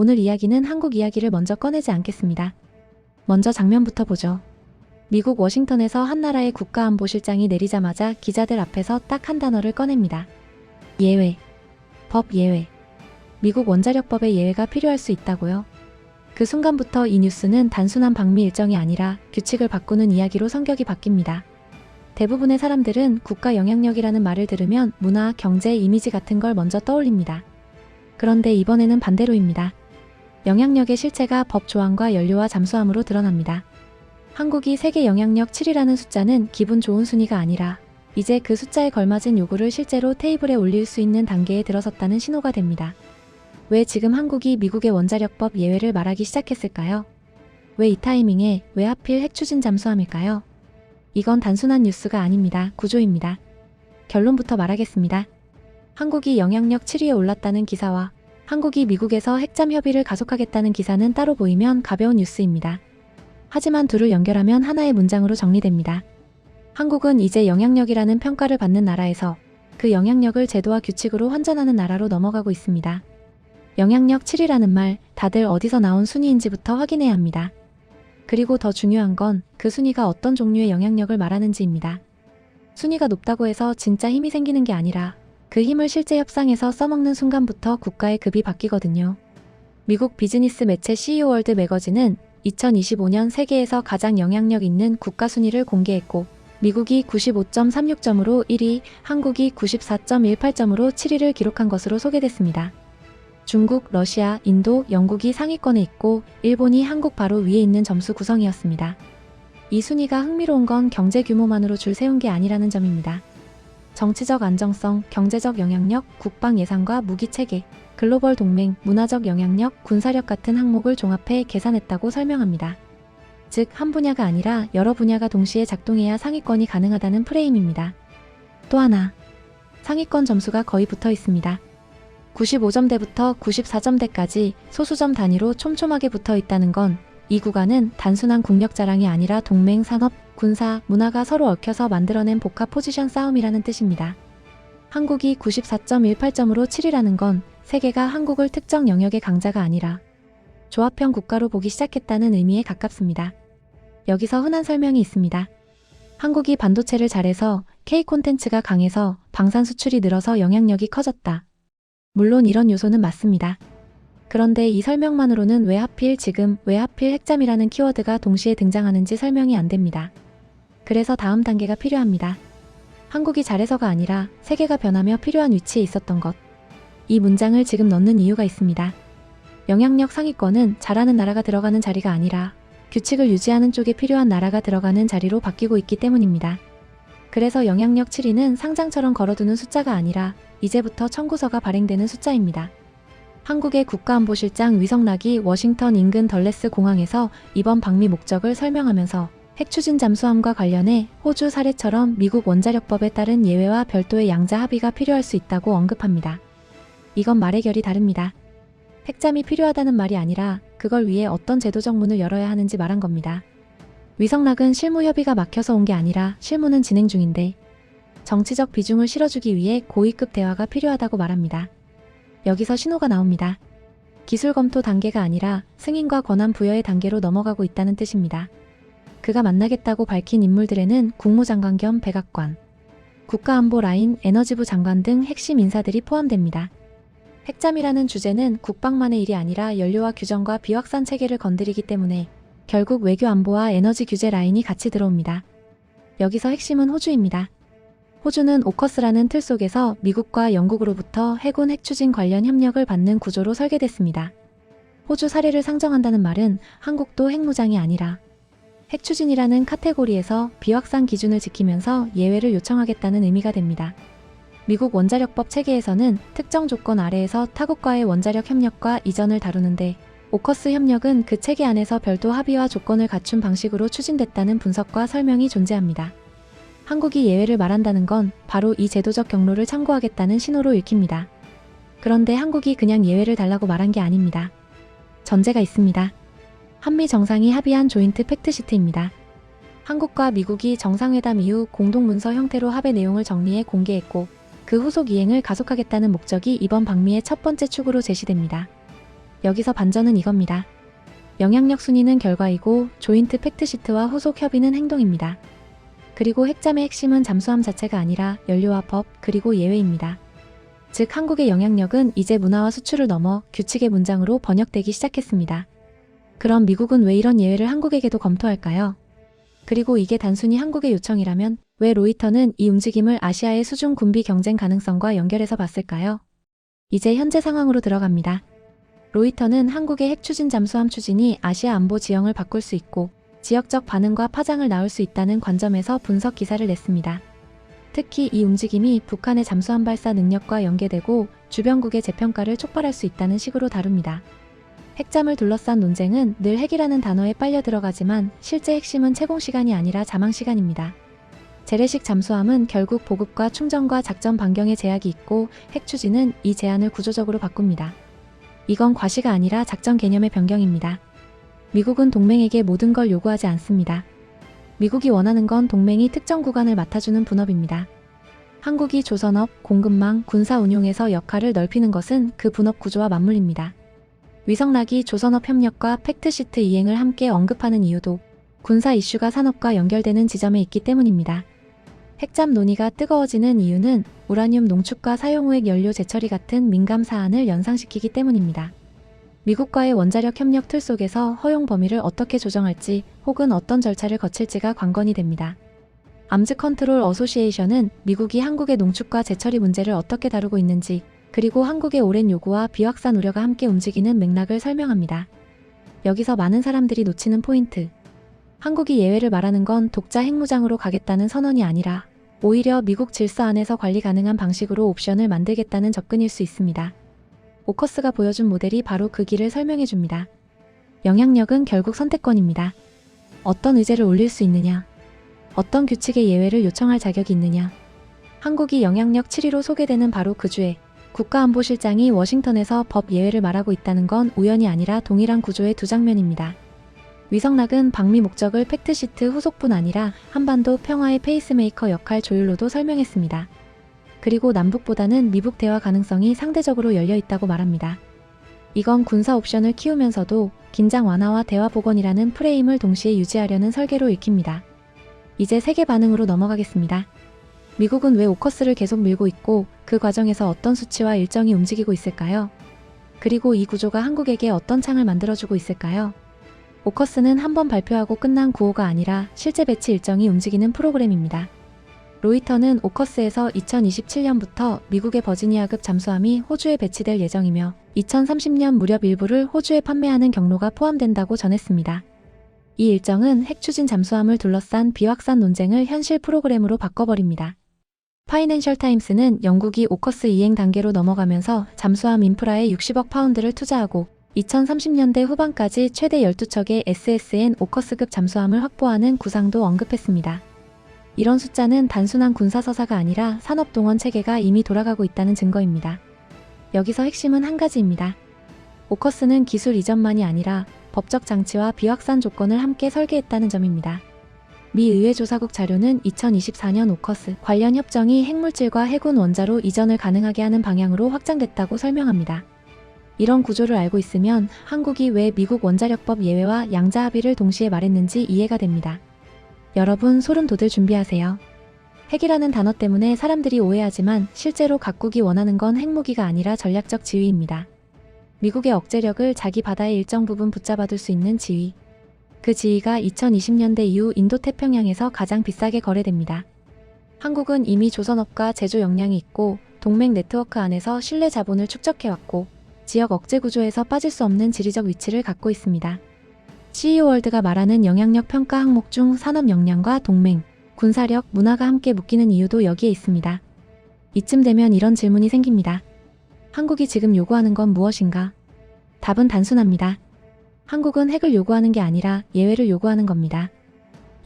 오늘 이야기는 한국 이야기를 먼저 꺼내지 않겠습니다. 먼저 장면부터 보죠. 미국 워싱턴에서 한 나라의 국가안보실장이 내리자마자 기자들 앞에서 딱 한 단어를 꺼냅니다. 예외. 법 예외. 미국 원자력법에 예외가 필요할 수 있다고요? 그 순간부터 이 뉴스는 단순한 방미 일정이 아니라 규칙을 바꾸는 이야기로 성격이 바뀝니다. 대부분의 사람들은 국가 영향력이라는 말을 들으면 문화, 경제, 이미지 같은 걸 먼저 떠올립니다. 그런데 이번에는 반대로입니다. 영향력의 실체가 법 조항과 연료와 잠수함으로 드러납니다. 한국이 세계 영향력 7이라는 숫자는 기분 좋은 순위가 아니라 이제 그 숫자에 걸맞은 요구를 실제로 테이블에 올릴 수 있는 단계에 들어섰다는 신호가 됩니다. 왜 지금 한국이 미국의 원자력법 예외를 말하기 시작했을까요? 왜 이 타이밍에 왜 하필 핵 추진 잠수함일까요? 이건 단순한 뉴스가 아닙니다. 구조입니다. 결론부터 말하겠습니다. 한국이 영향력 7위에 올랐다는 기사와 한국이 미국에서 핵잠 협의를 가속하겠다는 기사는 따로 보이면 가벼운 뉴스입니다. 하지만 둘을 연결하면 하나의 문장으로 정리됩니다. 한국은 이제 영향력이라는 평가를 받는 나라에서 그 영향력을 제도와 규칙으로 환전하는 나라로 넘어가고 있습니다. 영향력 7이라는 말 다들 어디서 나온 순위인지부터 확인해야 합니다. 그리고 더 중요한 건 그 순위가 어떤 종류의 영향력을 말하는지입니다. 순위가 높다고 해서 진짜 힘이 생기는 게 아니라 그 힘을 실제 협상에서 써먹는 순간부터 국가의 급이 바뀌거든요. 미국 비즈니스 매체 CEO 월드 매거진은 2025년 세계에서 가장 영향력 있는 국가 순위를 공개했고 미국이 95.36점으로 1위, 한국이 94.18점으로 7위를 기록한 것으로 소개됐습니다. 중국, 러시아, 인도, 영국이 상위권에 있고 일본이 한국 바로 위에 있는 점수 구성이었습니다. 이 순위가 흥미로운 건 경제 규모만으로 줄 세운 게 아니라는 점입니다. 정치적 안정성, 경제적 영향력, 국방 예산과 무기 체계, 글로벌 동맹, 문화적 영향력, 군사력 같은 항목을 종합해 계산했다고 설명합니다. 즉, 한 분야가 아니라 여러 분야가 동시에 작동해야 상위권이 가능하다는 프레임입니다. 또 하나, 상위권 점수가 거의 붙어 있습니다. 95점대부터 94점대까지 소수점 단위로 촘촘하게 붙어 있다는 건 이 구간은 단순한 국력 자랑이 아니라 동맹, 산업, 군사, 문화가 서로 얽혀서 만들어낸 복합 포지션 싸움이라는 뜻입니다. 한국이 94.18점으로 7위라는 건 세계가 한국을 특정 영역의 강자가 아니라 조합형 국가로 보기 시작했다는 의미에 가깝습니다. 여기서 흔한 설명이 있습니다. 한국이 반도체를 잘해서 K 콘텐츠가 강해서 방산 수출이 늘어서 영향력이 커졌다. 물론 이런 요소는 맞습니다. 그런데 이 설명만으로는 왜 하필 지금, 왜 하필 핵잠이라는 키워드가 동시에 등장하는지 설명이 안 됩니다. 그래서 다음 단계가 필요합니다. 한국이 잘해서가 아니라 세계가 변하며 필요한 위치에 있었던 것. 이 문장을 지금 넣는 이유가 있습니다. 영향력 상위권은 잘하는 나라가 들어가는 자리가 아니라 규칙을 유지하는 쪽에 필요한 나라가 들어가는 자리로 바뀌고 있기 때문입니다. 그래서 영향력 7위는 상장처럼 걸어두는 숫자가 아니라 이제부터 청구서가 발행되는 숫자입니다. 한국의 국가안보실장 위성락이 워싱턴 인근 덜레스 공항에서 이번 방미 목적을 설명하면서 핵 추진 잠수함과 관련해 호주 사례처럼 미국 원자력법에 따른 예외와 별도의 양자 합의가 필요할 수 있다고 언급합니다. 이건 말의 결이 다릅니다. 핵잠이 필요하다는 말이 아니라 그걸 위해 어떤 제도적 문을 열어야 하는지 말한 겁니다. 위성락은 실무 협의가 막혀서 온 게 아니라 실무는 진행 중인데 정치적 비중을 실어주기 위해 고위급 대화가 필요하다고 말합니다. 여기서 신호가 나옵니다. 기술 검토 단계가 아니라 승인과 권한 부여의 단계로 넘어가고 있다는 뜻입니다. 그가 만나겠다고 밝힌 인물들에는 국무장관 겸 백악관, 국가안보 라인, 에너지부 장관 등 핵심 인사들이 포함됩니다. 핵잠이라는 주제는 국방만의 일이 아니라 연료와 규정과 비확산 체계를 건드리기 때문에 결국 외교 안보와 에너지 규제 라인이 같이 들어옵니다. 여기서 핵심은 호주입니다. 호주는 오커스라는 틀 속에서 미국과 영국으로부터 해군 핵추진 관련 협력을 받는 구조로 설계됐습니다. 호주 사례를 상정한다는 말은 한국도 핵무장이 아니라 핵 추진이라는 카테고리에서 비확산 기준을 지키면서 예외를 요청하겠다는 의미가 됩니다. 미국 원자력법 체계에서는 특정 조건 아래에서 타국과의 원자력 협력과 이전을 다루는데 오커스 협력은 그 체계 안에서 별도 합의와 조건을 갖춘 방식으로 추진됐다는 분석과 설명이 존재합니다. 한국이 예외를 말한다는 건 바로 이 제도적 경로를 참고하겠다는 신호로 읽힙니다. 그런데 한국이 그냥 예외를 달라고 말한 게 아닙니다. 전제가 있습니다. 한미 정상이 합의한 조인트 팩트시트입니다. 한국과 미국이 정상회담 이후 공동문서 형태로 합의 내용을 정리해 공개했고 그 후속 이행을 가속하겠다는 목적이 이번 방미의 첫 번째 축으로 제시됩니다. 여기서 반전은 이겁니다. 영향력 순위는 결과이고 조인트 팩트시트와 후속 협의는 행동입니다. 그리고 핵잠의 핵심은 잠수함 자체가 아니라 연료와 법 그리고 예외입니다. 즉 한국의 영향력은 이제 문화와 수출을 넘어 규칙의 문장으로 번역되기 시작했습니다. 그럼 미국은 왜 이런 예외를 한국에게도 검토할까요? 그리고 이게 단순히 한국의 요청이라면 왜 로이터는 이 움직임을 아시아의 수중 군비 경쟁 가능성과 연결해서 봤을까요? 이제 현재 상황으로 들어갑니다. 로이터는 한국의 핵 추진 잠수함 추진이 아시아 안보 지형을 바꿀 수 있고 지역적 반응과 파장을 낳을 수 있다는 관점에서 분석 기사를 냈습니다. 특히 이 움직임이 북한의 잠수함 발사 능력과 연계되고 주변국의 재평가를 촉발할 수 있다는 식으로 다룹니다. 핵잠을 둘러싼 논쟁은 늘 핵이라는 단어에 빨려 들어가지만 실제 핵심은 채공 시간이 아니라 자망 시간입니다. 재래식 잠수함은 결국 보급과 충전과 작전 반경에 제약이 있고 핵 추진은 이 제한을 구조적으로 바꿉니다. 이건 과시가 아니라 작전 개념의 변경입니다. 미국은 동맹에게 모든 걸 요구하지 않습니다. 미국이 원하는 건 동맹이 특정 구간을 맡아주는 분업입니다. 한국이 조선업, 공급망, 군사 운용에서 역할을 넓히는 것은 그 분업 구조와 맞물립니다. 위성락이 조선업 협력과 팩트시트 이행을 함께 언급하는 이유도 군사 이슈가 산업과 연결되는 지점에 있기 때문입니다. 핵잠 논의가 뜨거워지는 이유는 우라늄 농축과 사용 후액 연료 재처리 같은 민감 사안을 연상시키기 때문입니다. 미국과의 원자력 협력 틀 속에서 허용 범위를 어떻게 조정할지 혹은 어떤 절차를 거칠지가 관건이 됩니다. 암즈 컨트롤 어소시에이션은 미국이 한국의 농축과 재처리 문제를 어떻게 다루고 있는지 그리고 한국의 오랜 요구와 비확산 우려가 함께 움직이는 맥락을 설명합니다. 여기서 많은 사람들이 놓치는 포인트. 한국이 예외를 말하는 건 독자 핵무장으로 가겠다는 선언이 아니라 오히려 미국 질서 안에서 관리 가능한 방식으로 옵션을 만들겠다는 접근일 수 있습니다. 오커스가 보여준 모델이 바로 그 길을 설명해 줍니다. 영향력은 결국 선택권입니다. 어떤 의제를 올릴 수 있느냐, 어떤 규칙의 예외를 요청할 자격이 있느냐. 한국이 영향력 7위로 소개되는 바로 그 주에 국가안보실장이 워싱턴에서 법 예외를 말하고 있다는 건 우연이 아니라 동일한 구조의 두 장면입니다. 위성락은 방미 목적을 팩트시트 후속뿐 아니라 한반도 평화의 페이스메이커 역할 조율로도 설명했습니다. 그리고 남북보다는 미북 대화 가능성이 상대적으로 열려 있다고 말합니다. 이건 군사 옵션을 키우면서도 긴장 완화와 대화 복원이라는 프레임을 동시에 유지하려는 설계로 읽힙니다. 이제 세계 반응으로 넘어가겠습니다. 미국은 왜 오커스를 계속 밀고 있고 그 과정에서 어떤 수치와 일정이 움직이고 있을까요? 그리고 이 구조가 한국에게 어떤 창을 만들어주고 있을까요? 오커스는 한 번 발표하고 끝난 구호가 아니라 실제 배치 일정이 움직이는 프로그램입니다. 로이터는 오커스에서 2027년부터 미국의 버지니아급 잠수함이 호주에 배치될 예정이며 2030년 무렵 일부를 호주에 판매하는 경로가 포함된다고 전했습니다. 이 일정은 핵 추진 잠수함을 둘러싼 비확산 논쟁을 현실 프로그램으로 바꿔버립니다. 파이낸셜 타임스는 영국이 오커스 이행 단계로 넘어가면서 잠수함 인프라에 60억 파운드를 투자하고 2030년대 후반까지 최대 12척의 SSN 오커스급 잠수함을 확보하는 구상도 언급했습니다. 이런 숫자는 단순한 군사서사가 아니라 산업동원 체계가 이미 돌아가고 있다는 증거입니다. 여기서 핵심은 한 가지입니다. 오커스는 기술 이전만이 아니라 법적 장치와 비확산 조건을 함께 설계했다는 점입니다. 미 의회 조사국 자료는 2024년 오커스 관련 협정이 핵물질과 해군 원자로 이전을 가능하게 하는 방향으로 확장됐다고 설명합니다. 이런 구조를 알고 있으면 한국이 왜 미국 원자력법 예외와 양자 합의를 동시에 말했는지 이해가 됩니다. 여러분 소름 돋을 준비하세요. 핵이라는 단어 때문에 사람들이 오해하지만 실제로 각국이 원하는 건 핵무기가 아니라 전략적 지위입니다. 미국의 억제력을 자기 바다의 일정 부분 붙잡아둘 수 있는 지위. 그 지위가 2020년대 이후 인도태평양에서 가장 비싸게 거래됩니다. 한국은 이미 조선업과 제조 역량이 있고 동맹 네트워크 안에서 신뢰 자본을 축적해왔고 지역 억제 구조에서 빠질 수 없는 지리적 위치를 갖고 있습니다. CEO월드가 말하는 영향력 평가 항목 중 산업 역량과 동맹, 군사력, 문화가 함께 묶이는 이유도 여기에 있습니다. 이쯤 되면 이런 질문이 생깁니다. 한국이 지금 요구하는 건 무엇인가? 답은 단순합니다. 한국은 핵을 요구하는 게 아니라 예외를 요구하는 겁니다.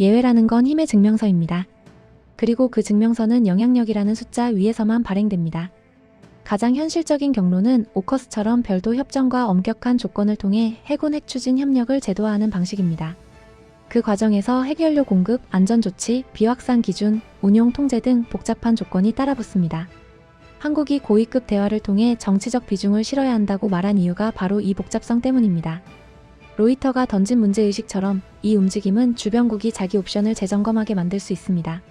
예외라는 건 힘의 증명서입니다. 그리고 그 증명서는 영향력이라는 숫자 위에서만 발행됩니다. 가장 현실적인 경로는 오커스처럼 별도 협정과 엄격한 조건을 통해 해군 핵 추진 협력을 제도화하는 방식입니다. 그 과정에서 핵연료 공급, 안전조치, 비확산 기준, 운용 통제 등 복잡한 조건이 따라붙습니다. 한국이 고위급 대화를 통해 정치적 비중을 실어야 한다고 말한 이유가 바로 이 복잡성 때문입니다. 로이터가 던진 문제의식처럼 이 움직임은 주변국이 자기 옵션을 재점검하게 만들 수 있습니다.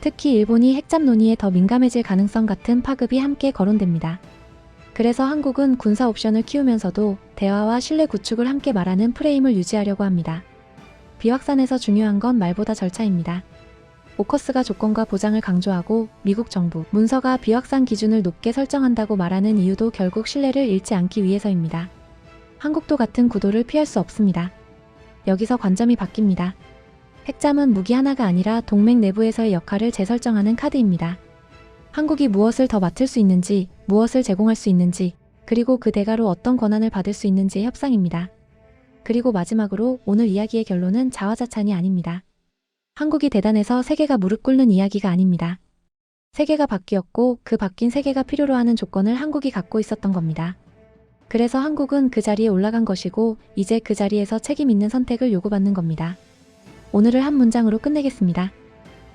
특히 일본이 핵잠 논의에 더 민감해질 가능성 같은 파급이 함께 거론됩니다. 그래서 한국은 군사 옵션을 키우면서도 대화와 신뢰 구축을 함께 말하는 프레임을 유지하려고 합니다. 비확산에서 중요한 건 말보다 절차입니다. 오커스가 조건과 보장을 강조하고 미국 정부 문서가 비확산 기준을 높게 설정한다고 말하는 이유도 결국 신뢰를 잃지 않기 위해서입니다. 한국도 같은 구도를 피할 수 없습니다. 여기서 관점이 바뀝니다. 핵잠은 무기 하나가 아니라 동맹 내부에서의 역할을 재설정하는 카드입니다. 한국이 무엇을 더 맡을 수 있는지, 무엇을 제공할 수 있는지, 그리고 그 대가로 어떤 권한을 받을 수 있는지의 협상입니다. 그리고 마지막으로 오늘 이야기의 결론은 자화자찬이 아닙니다. 한국이 대단해서 세계가 무릎 꿇는 이야기가 아닙니다. 세계가 바뀌었고 그 바뀐 세계가 필요로 하는 조건을 한국이 갖고 있었던 겁니다. 그래서 한국은 그 자리에 올라간 것이고 이제 그 자리에서 책임 있는 선택을 요구받는 겁니다. 오늘을 한 문장으로 끝내겠습니다.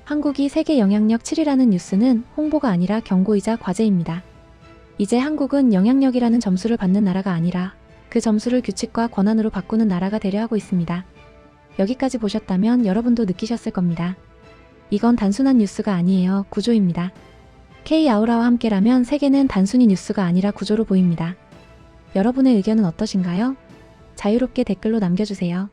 한국이 세계 영향력 7위라는 뉴스는 홍보가 아니라 경고이자 과제입니다. 이제 한국은 영향력이라는 점수를 받는 나라가 아니라 그 점수를 규칙과 권한으로 바꾸는 나라가 되려 하고 있습니다. 여기까지 보셨다면 여러분도 느끼셨을 겁니다. 이건 단순한 뉴스가 아니에요. 구조입니다. K 아우라와 함께라면 세계는 단순히 뉴스가 아니라 구조로 보입니다. 여러분의 의견은 어떠신가요? 자유롭게 댓글로 남겨주세요.